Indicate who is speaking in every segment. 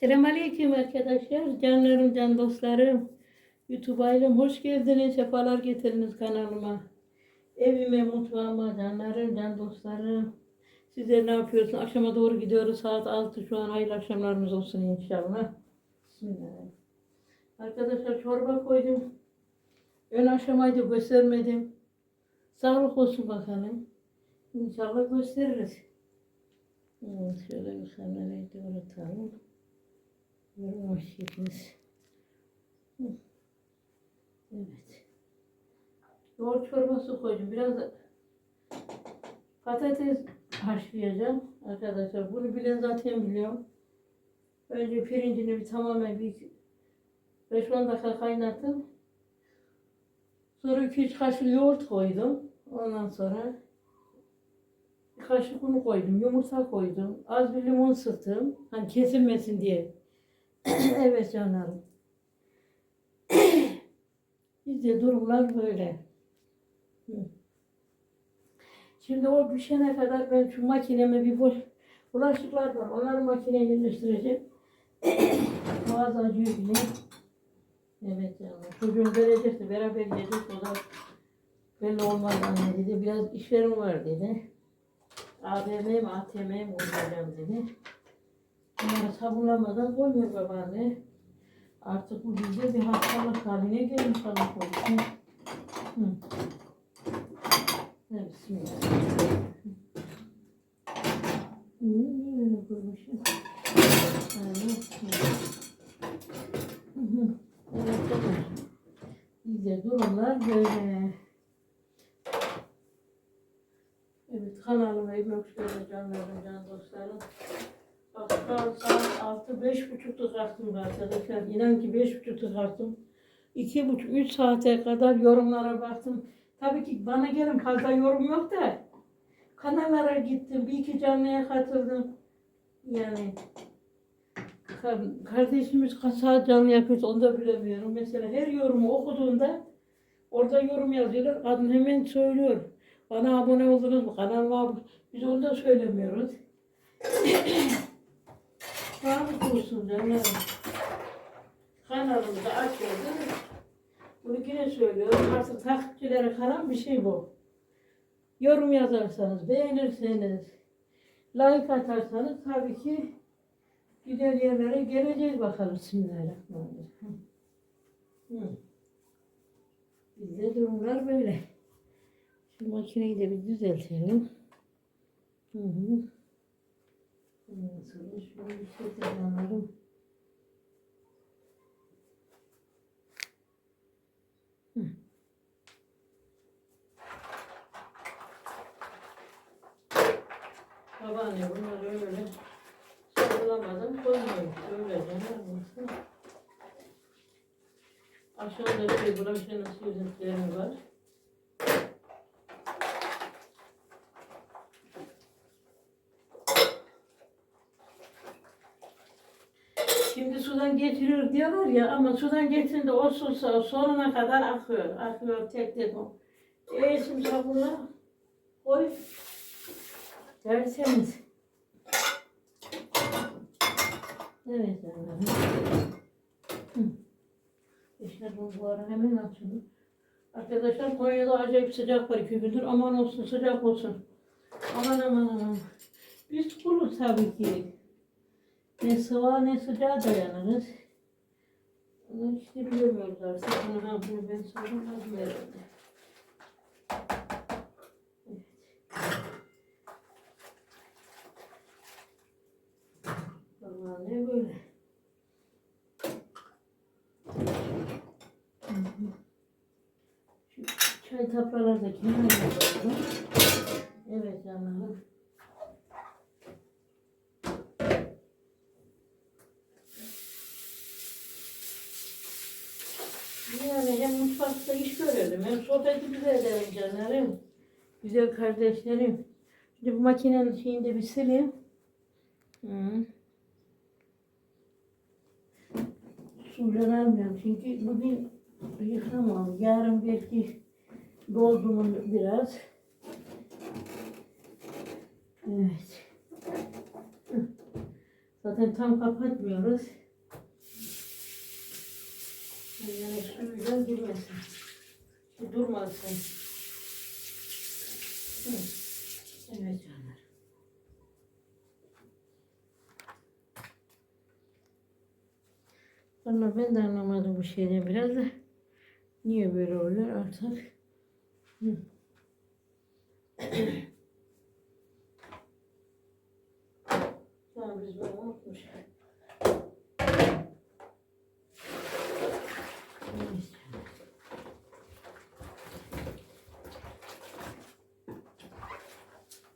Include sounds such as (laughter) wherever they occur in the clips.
Speaker 1: Selamünaleyküm arkadaşlar, canlarım, can dostlarım. YouTube ailem hoş geldiniz, sefalar getiriniz kanalıma. Evime, mutfağıma, canlarım, can dostlarım. Sizler ne yapıyorsunuz? Akşama doğru gidiyoruz. Saat 6 şu an hayırlı akşamlarınız olsun inşallah. Bismillahirrahmanirrahim. Arkadaşlar çorba koydum. Ön aşamayı da göstermedim. Sağlık olsun bakalım. İnşallah gösteririz. Hmm, Şöyle bir kamerayı da unutalım. Hoş geldiniz. Evet. Yoğurt çorbası koydum. Biraz da patates haşlayacağım arkadaşlar. Bunu bilen zaten biliyorum. Önce pirincini bir tamamen bir 5-10 dakika kaynattım. Sonra 2-3 kaşık yoğurt koydum. Ondan sonra bir kaşık un koydum, yumurta koydum. Az bir limon sıktım. Hani kesilmesin diye. (coughs) evet canlarım. (coughs) Bizde durumlar böyle. Şimdi o pişene kadar ben şu makineme bir boş bulaşıklar var. Onları makineye yerleştireceğim. (coughs) Boğaz acıyor bile. Evet canım. Çocuğum verecekti. Beraber yedik. O da belli olmaz dedi. Biraz işlerim var dedi. AVM'ye mi ATM'ye mi uğrayacağım dedi. Bunları sabunlamadan koymuyor babaanne. Artık bu bizde bir hastalık haline gelmiş Allah korusun. Hı. Evet, Bismillah. Hı, niye öyle koymuşum? Evet. Evet. Bizde durumlar böyle. Evet, kanalıma hoş geldiniz canlarım, can dostlarım. Altı, beş buçukta kalktım arkadaşlar. İnan ki beş buçukta kalktım. İki buçuk, üç saate kadar yorumlara baktım. Tabii ki bana gelin fazla yorum yok da. Kanallara gittim, bir iki canlıya katıldım. Yani kar- kardeşimiz kaç saat canlı yapıyorsa onu da bilemiyorum. Mesela her yorumu okuduğunda orada yorum yazıyorlar. Kadın hemen söylüyor. Bana abone oldunuz mu? Kanalıma abone. Biz onu da söylemiyoruz. (clears throat) Sağlık olsun canlarım. Kanalımızı açıyoruz. Bunu yine söylüyorum. Artık takipçilere kalan bir şey bu. Yorum yazarsanız, beğenirseniz, like atarsanız tabii ki güzel yerlere geleceğiz bakalım. Bismillahirrahmanirrahim. Hı. Bizde durumlar böyle. Şu makineyi de bir düzeltelim. Hı hı. Ondan sonra şunu bir şey. Hı. Babaanne bunları öyle sarılamadan koymuyor. Öyle canım. Aşağıda bir bulaşığın süzüntüleri var. Sudan getiriyor diyorlar ya ama sudan getirince o su so- sonuna kadar akıyor. Akıyor tek tek o. E şimdi sabunla koy. Tertemiz. Evet. Hı. İşte bu, bu hemen açıldı. Arkadaşlar Konya'da acayip sıcak var iki gündür. Aman olsun sıcak olsun. Aman aman aman. Biz kuruz tabii ki. Ne sıva ne sıcağa dayanırız. Bunu işte bilemiyoruz artık. Bunu, ha, bunu ben sorayım. Hadi herhalde. Ne böyle. Şu çay da kenara koyalım. Evet canlarım. Yani hem mutfakta iş görelim hem sohbeti güzel edelim canlarım. Güzel kardeşlerim. Şimdi bu makinenin şeyini de bir sileyim. Hı. Suyla almıyorum çünkü bugün yıkamam. Yarın belki doldum biraz. Evet. Zaten tam kapatmıyoruz. Yani suyla girmesin. Şu durmasın. Hı. Evet canlar. Valla ben de anlamadım bu şeyden biraz da. Niye böyle oluyor artık? Hı. (clears throat) Tamam biz bunu unutmuşuz. Evet.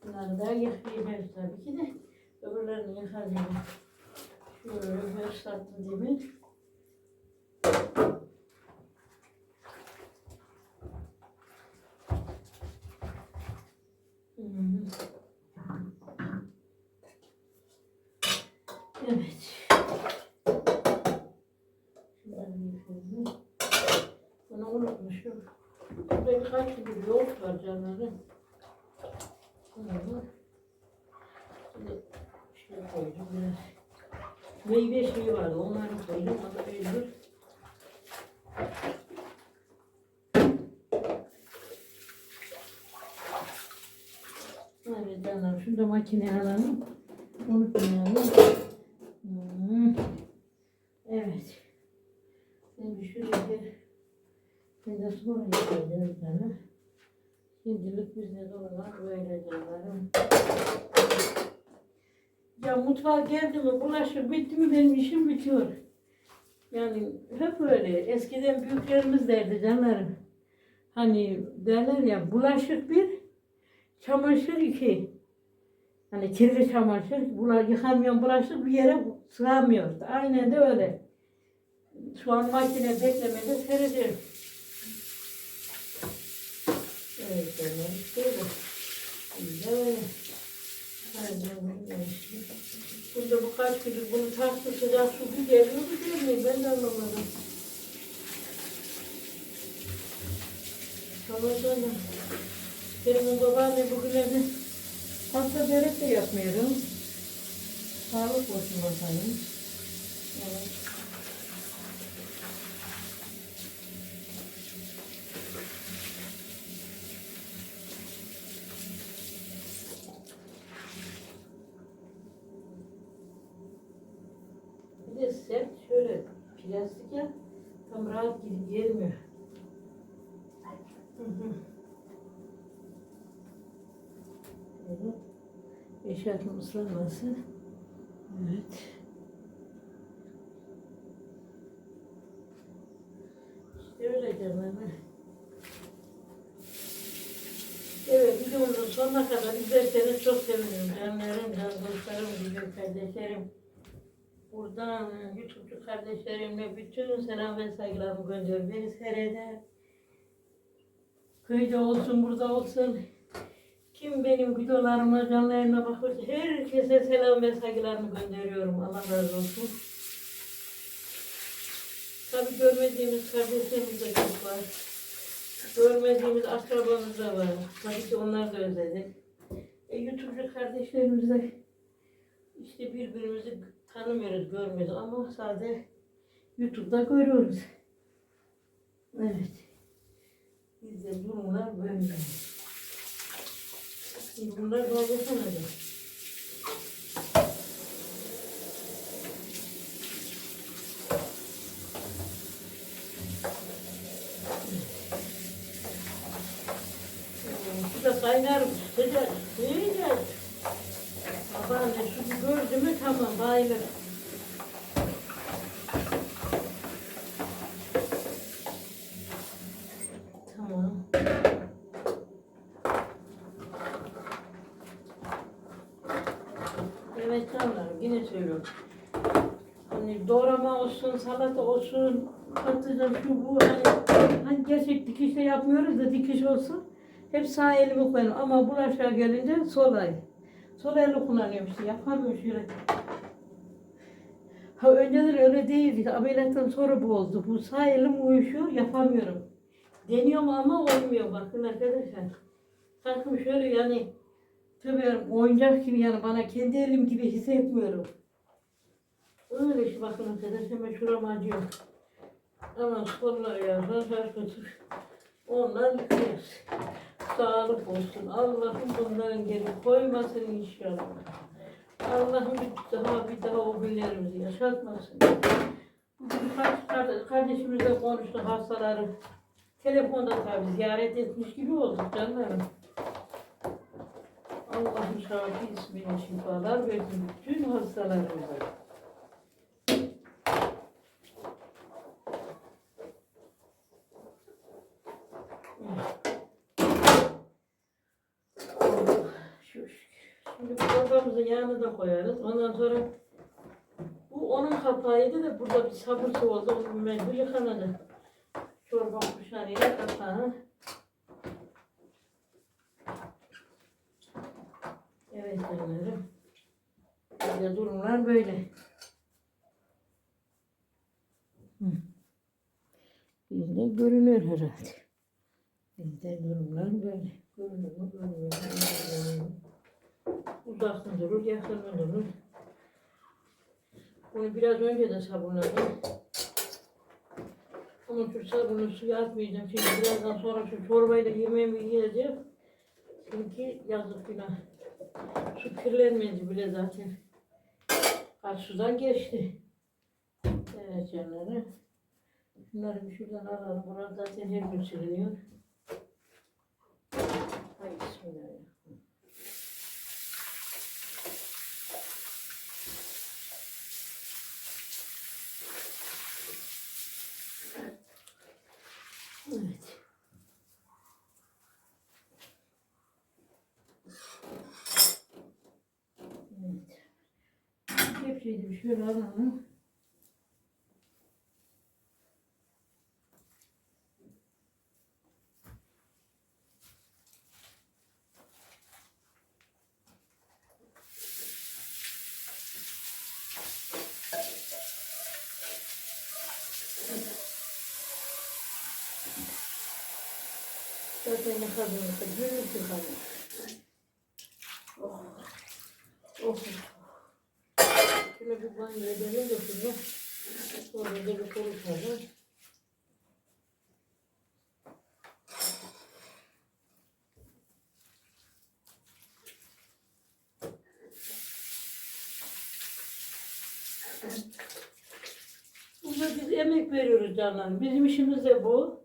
Speaker 1: Bunları da yıkayacağız tabii ki de. Öbürlerini yıkayacağım. Şöyle başlattım demin. Hı hı. Evet. Şunları yıkayalım. Bunu unutmuşum. Burada birkaç gibi yoğurt var canlarım. Bunu Şimdi şöyle koydum biraz. Meyve şeyi vardı, onları koydum. O da mecbur. Evet canlar, şunu da makineye alalım. Unutmayalım. Hmm. Evet. Şimdi sonra yapacağız bana. Şimdilik bizde de olan böyle canlarım. Ya mutfağa geldi mi, bulaşık bitti mi benim işim bitiyor. Yani hep öyle. Eskiden büyüklerimiz derdi canlarım. Hani derler ya bulaşık bir, çamaşır iki. Hani kirli çamaşır, bula, yıkamayan bulaşık bir yere sığamıyor. Aynen de öyle. Şu an makine beklemede seyrediyorum. Evet, canım. İşte bu. Güzel. Hadi canım, işte. Burada bu kaç gündür bunu taktı sıcak su bir geliyor bir gelmiyor. Ben de anlamadım. Tamam canım. Benim babaanne bugün evde pasta börek de yapmıyorum. Sağlık olsun bakalım. Evet. Bir de sert şöyle plastik ya tam rahat gidip gelmiyor. Hı hı. Evet. Islanmasın. Evet. İşte öyle canım. Evet videomuzun sonuna kadar izlerseniz çok sevinirim. Canlarım, can dostlarım, güzel kardeşlerim. Buradan YouTube'cu kardeşlerimle bütün selam ve saygılarımı gönderiyorum. Beni seyreder. Köyde olsun, burada olsun. Kim benim videolarıma, canlı yayına herkese selam ve saygılarımı gönderiyorum. Allah razı olsun. Tabii görmediğimiz kardeşlerimiz de çok var. Görmediğimiz akrabamız da var. Tabii ki onlar da özledik. E, YouTube'cu kardeşlerimiz de işte birbirimizi tanımıyoruz, görmüyoruz ama sadece YouTube'da görüyoruz. Evet. Bizde durumlar böyle. Şimdi bunlar daha yapamadı. Bu da kaynar sıcak, sıcak. Babaanne şunu gördü mü tamam bayılır. Tamam. Evet canlarım yine söylüyorum. Hani doğrama olsun, salata olsun, patlıcan şu bu hani, hani gerçek dikişle yapmıyoruz da dikiş olsun. Hep sağ elimi koyuyorum ama bulaşığa gelince sol el. Sol elle kullanıyorum işte yapamıyorum şöyle. Ha önceden öyle değildi. Ameliyattan sonra bu oldu. Bu sağ elim uyuşuyor yapamıyorum. Deniyorum ama olmuyor bakın arkadaşlar. Takım şöyle yani Tabii oyuncak gibi yani bana kendi elim gibi hissetmiyorum. Öyle şu bakın arkadaşlar ben şuram acıyor. Ama sporlar yazar arkadaşlar. Onlar yıkıyoruz. Sağlık olsun. Allah'ım bunların geri koymasın inşallah. Allah'ım bir daha bir daha o günlerimizi yaşatmasın. Bugün kar- kardeşimizle konuştuk hastaları. Telefonda tabii ziyaret etmiş gibi olduk canlarım. Allah'ım şafi ismine şifalar versin bütün hastalarımıza. Allah, şu şükür. Çorbamızın yağını da koyarız. Ondan sonra bu onun kapağıydı da burada bir sabırsı oldu. Onu mecbur yıkanacak. Çorba kuşarıyla kapağı. Evet canlarım. Böyle durumlar böyle. Bizde görünür herhalde. Bizde durumlar böyle. Görünür mü? Görünür. Görünür. Uzaktan durur, yakından durur. Bunu biraz önce de sabunladım. Ama şu sabunu suya atmayacağım. Şimdi birazdan sonra şu çorbayla yemeğimi yiyeceğim. Çünkü yazık günah. Su kirlenmedi bile zaten. Kaç sudan geçti. Evet canları. Bunları bir şuradan alalım. Burası zaten her gün siliniyor. Hay bismillahirrahmanirrahim. Evet. Evet. Kepçeyi de bir şöyle alalım. Zaten yıkadığımızda günlük yıkanıyor. Oh. Oh. Şöyle bir banyo edelim de şurada. Sonra da bir konuşalım. Burada biz emek veriyoruz canlarım. Bizim işimiz de bu.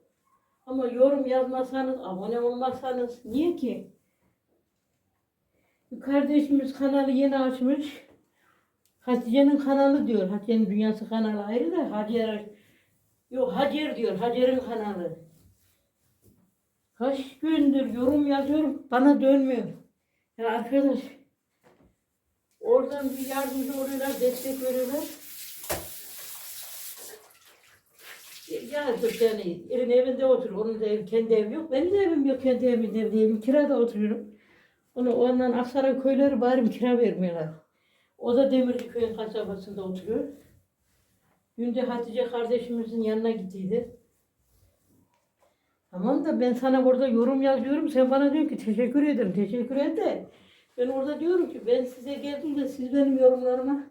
Speaker 1: Ama yorum yazmasanız, abone olmasanız niye ki? Bir kardeşimiz kanalı yeni açmış. Hatice'nin kanalı diyor. Hatice'nin dünyası kanalı ayrı da Hacer Yok Hacer diyor. Hacer'in kanalı. Kaç gündür yorum yazıyorum. Bana dönmüyor. Ya arkadaş. Oradan bir yardımcı oluyorlar, destek veriyorlar. Yazık yani evin evinde oturuyor. Onun da ev, kendi evi yok. Benim de evim yok. Kendi evimde ev değilim. Kirada oturuyorum. Onu ondan Aksaray köyleri bari kira vermiyorlar. O da Demirci köyün kasabasında oturuyor. Günde Hatice kardeşimizin yanına gittiydi. Tamam da ben sana orada yorum yazıyorum. Sen bana diyorsun ki teşekkür ederim. Teşekkür et de. Ben orada diyorum ki ben size geldim de siz benim yorumlarıma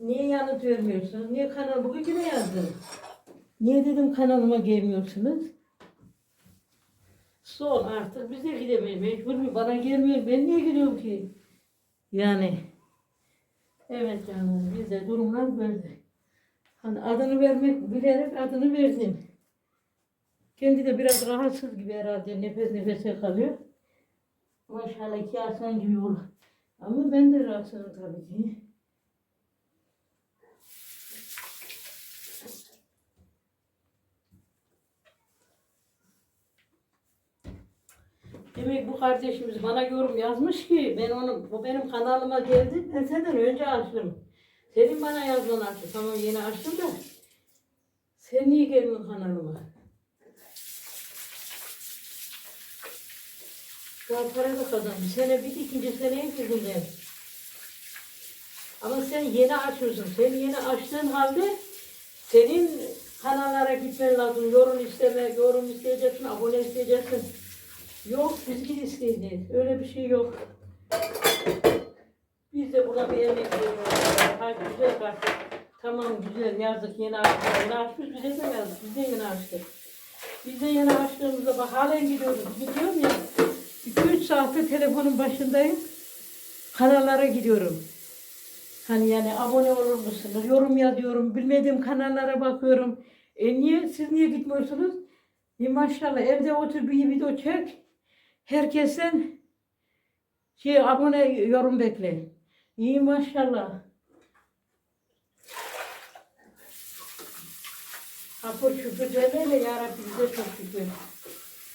Speaker 1: niye yanıt vermiyorsunuz? Niye kanal bugün yine yazdın? Niye dedim kanalıma gelmiyorsunuz? Son artık biz de gidemeyiz. Mecbur mu? Bana gelmiyor. Ben niye gidiyorum ki? Yani. Evet canım. Bizde durumlar böyle. Hani adını vermek bilerek adını verdim. Kendi de biraz rahatsız gibi herhalde. Nefes nefese kalıyor. Maşallah iki aslan gibi olur. Ama ben de rahatsızım tabii ki. Demek bu kardeşimiz bana yorum yazmış ki ben onu bu benim kanalıma geldi. Ben senden önce açtım. Senin bana yazdığın açtı. Tamam yeni açtım da. Sen niye gelmiyorsun kanalıma? Daha para da kazandım. Bir sene bitti ikinci seneye girdim ben. Ama sen yeni açıyorsun. Sen yeni açtığın halde senin kanallara gitmen lazım. Yorum isteme, yorum isteyeceksin, abone isteyeceksin. Yok bizgi isteyeceğiz. Öyle bir şey yok. Biz de buna bir emek veriyoruz. Hayır güzel bak. Tamam güzel yazdık yeni açtık. Yeni açmış bize de yazdık. Biz de yeni açtık. Biz de yeni açtığımızda bak halen gidiyoruz. Gidiyorum ya. 2-3 saattir telefonun başındayım. Kanallara gidiyorum. Hani yani abone olur musunuz? Yorum yazıyorum. Bilmediğim kanallara bakıyorum. E niye? Siz niye gitmiyorsunuz? E maşallah evde otur bir video çek. Herkesten şey abone yorum bekle. İyi maşallah. Hapur şükür derlerle ya Rabbi bize çok şükür.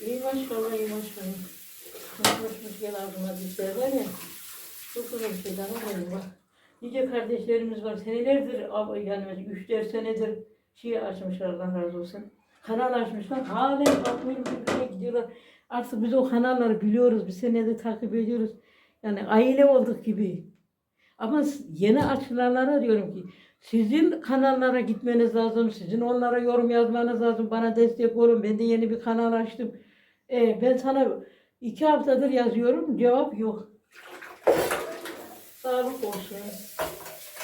Speaker 1: İyi maşallah, iyi maşallah. Hoşmuş gel ağzıma bir derler ya. Güzel bir oluyor bak. Nice kardeşlerimiz var. Senelerdir yani üç dört senedir şey açmışlar Allah razı olsun. Kanal açmışlar. Halen bakmıyorum birbirine gidiyorlar. Artık biz o kanalları biliyoruz. Bir senedir takip ediyoruz. Yani aile olduk gibi. Ama yeni açılanlara diyorum ki sizin kanallara gitmeniz lazım. Sizin onlara yorum yazmanız lazım. Bana destek olun. Ben de yeni bir kanal açtım. Ee, ben sana iki haftadır yazıyorum. Cevap yok. Sağlık olsun.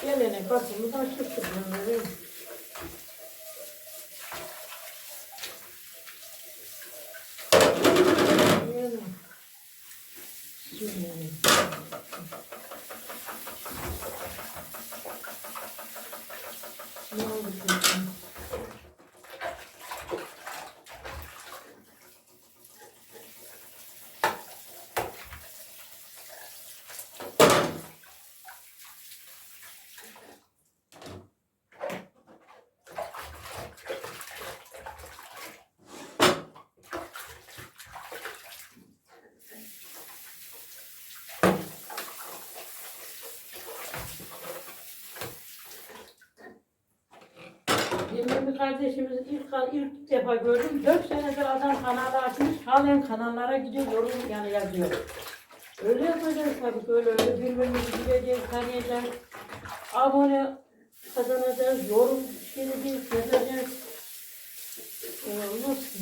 Speaker 1: Gelene kapımız açık bunları. Yani. Şimdi. Ne oldu şimdi? Benim bir kardeşimiz ilk, ilk defa gördüm. Dört senedir adam kanalı açmış. Halen kanallara gidiyor, yorum yani yazıyor. Öyle yapacağız tabii böyle öyle birbirimizi bileceğiz, tanıyacağız. Abone kazanacağız, yorum şeyleri yazacağız. Öyle olmaz ki.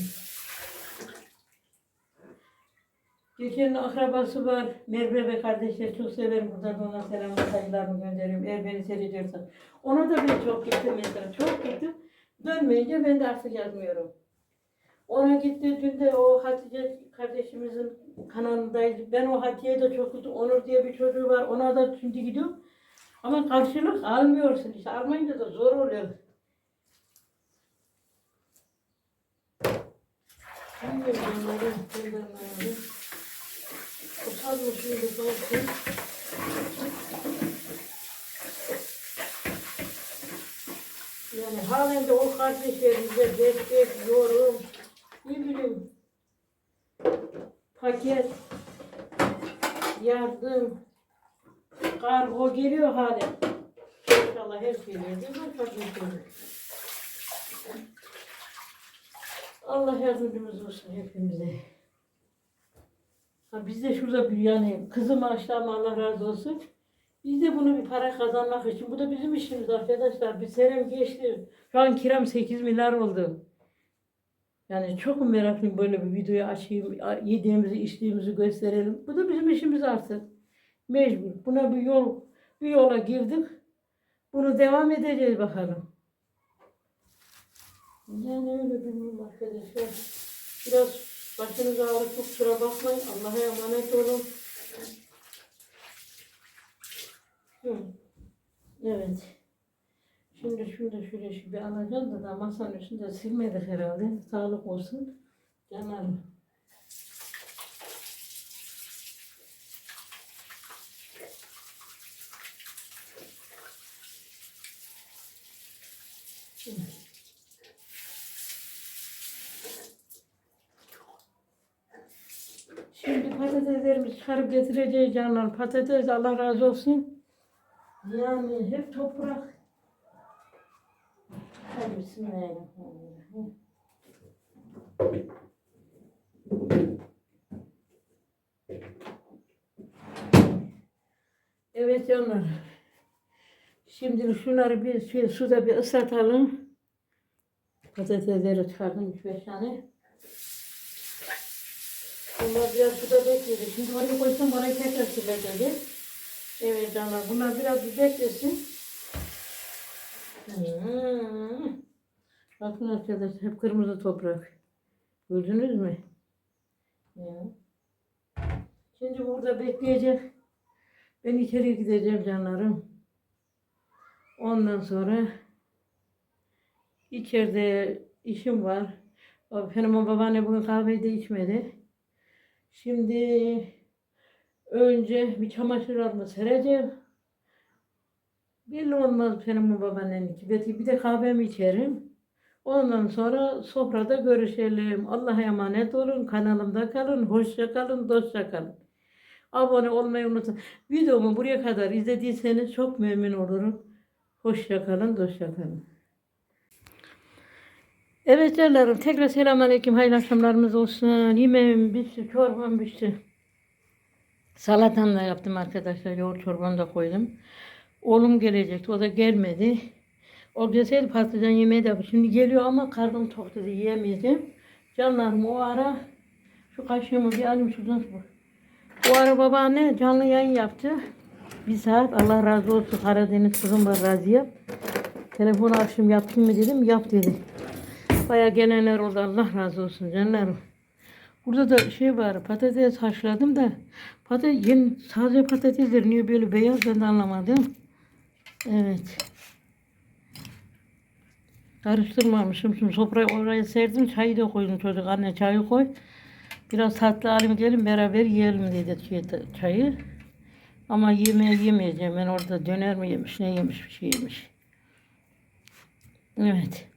Speaker 1: Gökhan'ın akrabası var. Merve ve kardeşler çok severim. Buradan da ona selam saygılarımı gönderiyorum. Eğer beni seyrediyorsa. Ona da ben çok gittim mesela. Çok gittim. Dönmeyince ben de artık yazmıyorum. Ona gitti. Dün de o Hatice kardeşimizin kanalındaydı. Ben o Hatice'ye de çok. Onur diye bir çocuğu var. Ona da şimdi gidiyorum. Ama karşılık almıyorsun işte. Almayınca da zor oluyor. Bilmiyorum onları. göndermeleri. Utanma şimdi olsun. Yani halen de o kardeşlerimize destek, yorum, ne bileyim, paket, yardım, kargo geliyor halen. İnşallah her şey kardeşlerim? Allah yardımcımız olsun hepimize. Ha biz de şurada bir yani kızım açtım Allah razı olsun. Biz de bunu bir para kazanmak için. Bu da bizim işimiz arkadaşlar. Bir senem geçti. Şu an kiram 8 milyar oldu. Yani çok meraklıyım böyle bir videoyu açayım. Yediğimizi içtiğimizi gösterelim. Bu da bizim işimiz artık. Mecbur. Buna bir yol bir yola girdik. Bunu devam edeceğiz bakalım. Yani öyle bilmiyorum arkadaşlar. Biraz başınız ağrı çok kusura bakmayın. Allah'a emanet olun. Evet. Şimdi şunu da şöyle şu bir alacağız da, da masanın üstünde silmedik herhalde. Sağlık olsun. Canlarım. Hı. Şimdi patateslerimizi çıkarıp getireceğiz canlar. Patates Allah razı olsun. Yani hep toprak. Hadi bismillahirrahmanirrahim. Evet canlar. Şimdi şunları bir şey, suda bir ıslatalım. Patatesleri çıkardım 3-5 tane. Bunlar biraz suda bekledi. Şimdi oraya koysam orayı tekrar silecek. Evet canlar bunlar biraz bir beklesin. Hmm. Bakın arkadaşlar hep kırmızı toprak. Gördünüz mü? Ya. Şimdi burada bekleyecek. Ben içeri gideceğim canlarım. Ondan sonra içeride işim var. Benim babaanne bugün kahveyi de içmedi. Şimdi önce bir çamaşırlarımı sereceğim. Belli olmaz senin babaanneninki. Belki bir de kahvemi içerim. Ondan sonra sofrada görüşelim. Allah'a emanet olun. Kanalımda kalın. Hoşça kalın. Dostça kalın. Abone olmayı unutun. Videomu buraya kadar izlediyseniz çok memnun olurum. Hoşça kalın. Dostça kalın. Evet canlarım tekrar selamünaleyküm. Hayırlı akşamlarımız olsun. Yemeğim bitti. Çorbam bitti. Salatam da yaptım arkadaşlar. Yoğurt çorbamı da koydum. Oğlum gelecekti. O da gelmedi. O gelseydi patlıcan yemeği de. Şimdi geliyor ama karnım tok dedi. Yiyemeyeceğim. Canlarım o ara şu kaşığımı bir alayım şuradan. O ara babaanne canlı yayın yaptı. Bir saat Allah razı olsun Karadeniz kızım var razıyım. Telefonu açtım yapayım mı dedim. Yap dedi. Baya gelenler oldu. Allah razı olsun canlarım. Burada da şey var patates haşladım da patates yeni taze patatesler niye böyle beyaz ben de anlamadım. Evet. Karıştırmamışım. Şimdi sofrayı oraya serdim. Çayı da koydum çocuk. Anne çayı koy. Biraz tatlı alayım gelin beraber yiyelim dedi çayı. Ama yemeğe yemeyeceğim. Ben orada döner mi yemiş ne yemiş bir şey yemiş. Evet.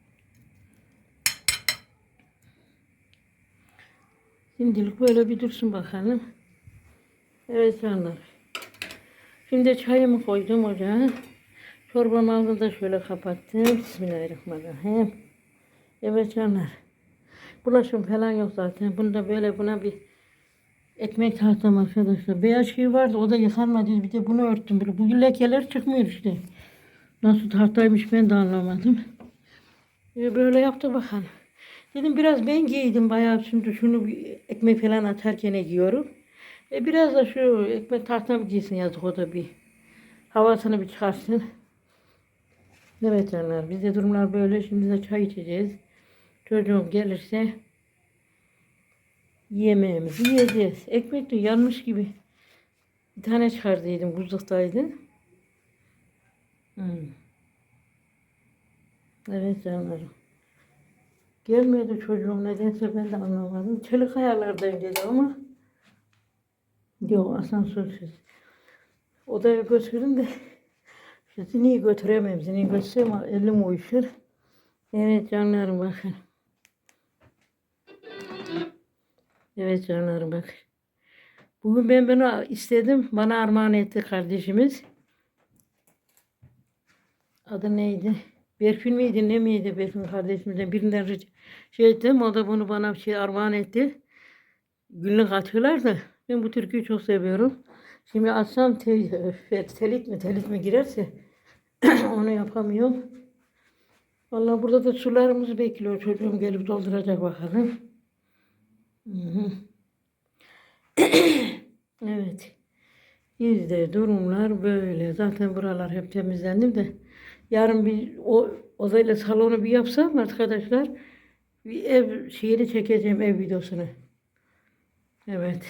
Speaker 1: Şimdilik böyle bir dursun bakalım. Evet canlar. Şimdi çayımı koydum ocağa. Çorbamı aldım da şöyle kapattım. Bismillahirrahmanirrahim. Evet canlar. Bulaşım falan yok zaten. Bunda böyle buna bir ekmek tahtam arkadaşlar. Beyaz şey vardı o da yıkanmadı. Bir de bunu örttüm. Böyle. Bu lekeler çıkmıyor işte. Nasıl tahtaymış ben de anlamadım. E, böyle yaptı bakalım. Dedim biraz ben giydim bayağı şimdi şunu ekmek falan atarken giyiyorum. E biraz da şu ekmek tahtam giysin yazık o da bir havasını bir çıkarsın. Evet canlar bizde durumlar böyle. Şimdi de çay içeceğiz. Çocuğum gelirse yemeğimizi yiyeceğiz. Ekmek de yanmış gibi. Bir tane çıkardıydım buzluktaydı. Hmm. Evet canlarım. Gelmedi çocuğum nedense ben de anlamadım. Çelik ayarlardayım dedi ama yok asansörsüz. Odaya götürdüm de şu zineyi götüremem. Zineyi götürsem elim uyuşur. Evet canlarım bakın. Evet canlarım bak. Bugün ben bunu istedim. Bana armağan etti kardeşimiz. Adı neydi? Berfin miydi ne miydi Berfin kardeşimizden birinden rica şey ettim. O da bunu bana bir şey armağan etti. Günlük atıyorlar da ben bu türküyü çok seviyorum. Şimdi açsam te, telit mi telit mi girerse (clears throat) onu yapamıyorum. Vallahi burada da sularımız bekliyor. Çocuğum gelip dolduracak bakalım. (clears throat) Evet. Bizde durumlar böyle. Zaten buralar hep temizlendim de. Yarın bir o odayla salonu bir yapsam arkadaşlar bir ev şeyini çekeceğim ev videosunu. Evet.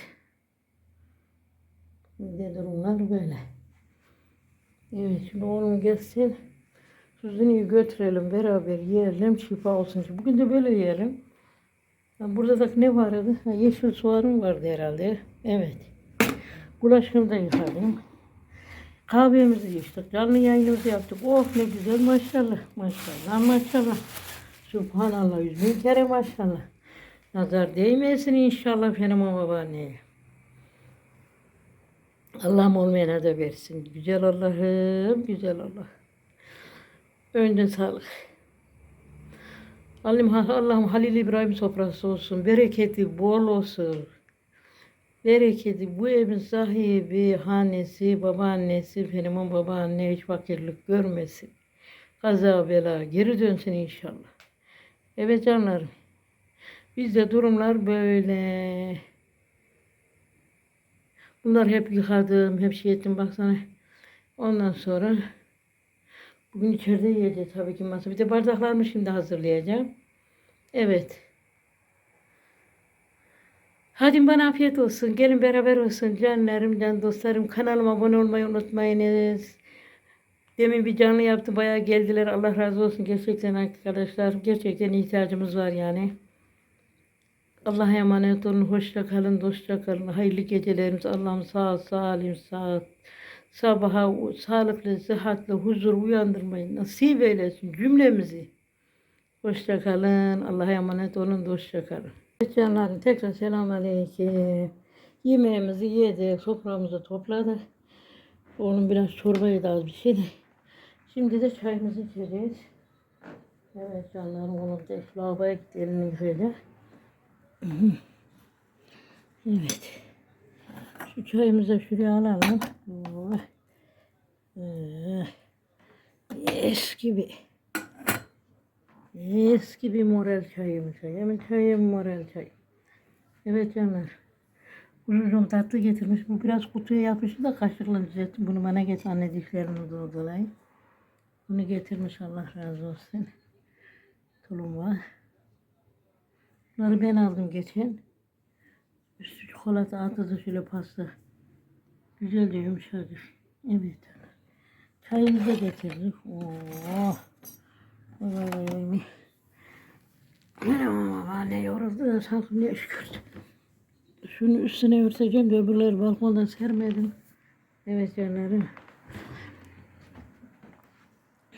Speaker 1: Bizde durumlar böyle. Evet şimdi oğlum gelsin. Suzunu'yu götürelim beraber yiyelim şifa olsun. Şimdi Bugün de böyle yiyelim. Burada da ne vardı? Yeşil soğanım vardı herhalde. Evet. Bulaşığımı da yıkadım. Kahvemizi içtik. Canlı yayınımızı yaptık. Oh ne güzel maşallah. Maşallah maşallah. Subhanallah yüz bin kere maşallah. Nazar değmesin inşallah benim o babaanneye. Allah'ım olmayana da versin. Güzel Allah'ım, güzel Allah. Önce sağlık. Allah'ım, Allah'ım Halil İbrahim sofrası olsun. Bereketi bol olsun. Bereketi bu evin sahibi, hanesi, babaannesi, o babaanne hiç fakirlik görmesin. Kaza bela geri dönsün inşallah. Evet canlarım. Bizde durumlar böyle. Bunlar hep yıkadım, hep şey ettim baksana. Ondan sonra Bugün içeride yiyeceğiz tabii ki masa. Bir de bardaklarımı şimdi hazırlayacağım. Evet. Hadi bana afiyet olsun. Gelin beraber olsun canlarım, can dostlarım. Kanalıma abone olmayı unutmayınız. Demin bir canlı yaptım. Bayağı geldiler. Allah razı olsun. Gerçekten arkadaşlar. Gerçekten ihtiyacımız var yani. Allah'a emanet olun. Hoşça kalın. Dostça kalın. Hayırlı gecelerimiz. Allah'ım sağ salim, sağ. Sabaha sağlıklı, sıhhatli, huzur uyandırmayı nasip eylesin cümlemizi. Hoşça kalın. Allah'a emanet olun. Hoşça kalın. Evet tekrar selamünaleyküm. Yemeğimizi yedik, soframızı topladık. Oğlum biraz çorbayı az bir şey de. Şimdi de çayımızı içeceğiz. Evet canlarım oğlum da lavaboya gitti elini. Evet. Şu çayımızı da şuraya alalım. Oh. Eh. Yes gibi. Yes gibi moral çayım çayım çayım moral çay. Evet canlar. Kuzucuğum tatlı getirmiş. Bu biraz kutuya yapıştı da kaşıkla düzelttim. Bunu bana geç anne dişlerimi dolayı. Bunu getirmiş Allah razı olsun. Tulum var. Bunları ben aldım geçen. Üstü çikolata altı da şöyle pasta. Güzel de yumuşacık. Evet. Çayımızı da getirdik. Oh. Vay. Anam baba ne yoruldu da sanki ne şükür. Şunu üstüne örteceğim de öbürleri balkondan sermedim. Evet canlarım.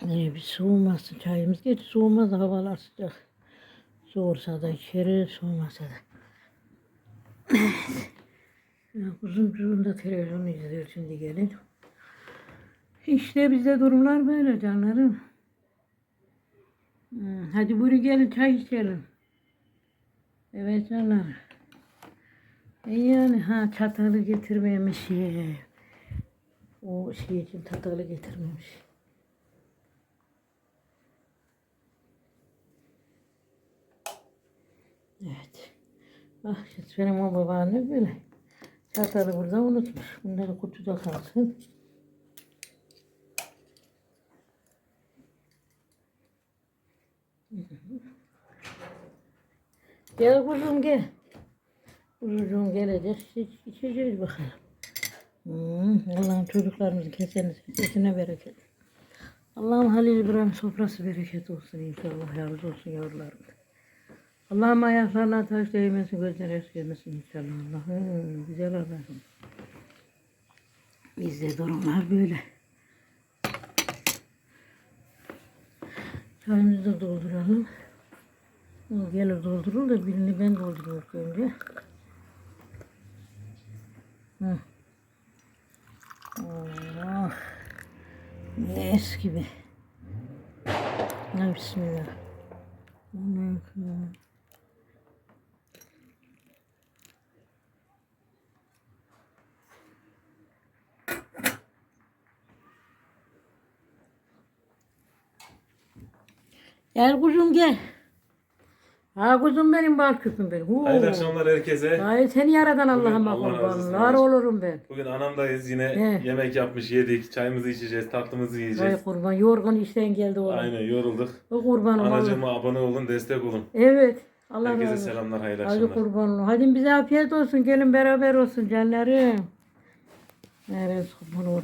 Speaker 1: Ee, bir soğuması çayımız. Geç soğumaz havalar sıcak. Soğursa da içeri, soğumasa da. Uzun uzun da televizyon izliyor şimdi gelin. İşte bizde durumlar böyle canlarım. Hmm, Hadi buyurun gelin çay içelim. Evet canlar. E yani ha çatalı getirmemiş. O şey için çatalı getirmemiş. Evet. Ah işte benim o babaannem böyle. Çatalı burada unutmuş. Bunları kutuda kalsın. Gel kuzum gel. Kuzucuğum gelecek. İç, içeceğiz bakalım. Hmm, Allah'ım çocuklarımızın kesene, kesine bereket. Allah'ım Halil İbrahim sofrası bereket olsun inşallah. Yavuz olsun yavrularım. Allah'ım ayaklarına taş değmesin, gözlerine gelmesin inşallah. Allah'ım güzel Allah'ım. Bizde durumlar böyle. Çayımızı da dolduralım. O gelir doldurur da birini ben dolduruyorum önce. Hı. Oh. Nes gibi. Ha, Bismillah. Bismillah. Gel kuzum gel. Ha kuzum benim bal küpüm benim. Huu.
Speaker 2: Hayırlı akşamlar herkese.
Speaker 1: Ay seni yaradan Allah'ıma
Speaker 2: Allah razı olsun.
Speaker 1: kurbanlar olurum ben.
Speaker 2: Bugün anamdayız yine
Speaker 1: He.
Speaker 2: yemek yapmış yedik. Çayımızı içeceğiz, tatlımızı
Speaker 1: Ay
Speaker 2: yiyeceğiz.
Speaker 1: kurban yorgun işten geldi oğlum.
Speaker 2: Aynen yorulduk.
Speaker 1: O kurban oğlum.
Speaker 2: Anacığıma abone olun, destek olun.
Speaker 1: Evet. Allah
Speaker 2: Herkese
Speaker 1: razı olsun.
Speaker 2: selamlar, hayırlı
Speaker 1: Hadi
Speaker 2: akşamlar.
Speaker 1: kurban olun. Hadi bize afiyet olsun. Gelin beraber olsun canlarım. Evet kurban olurum.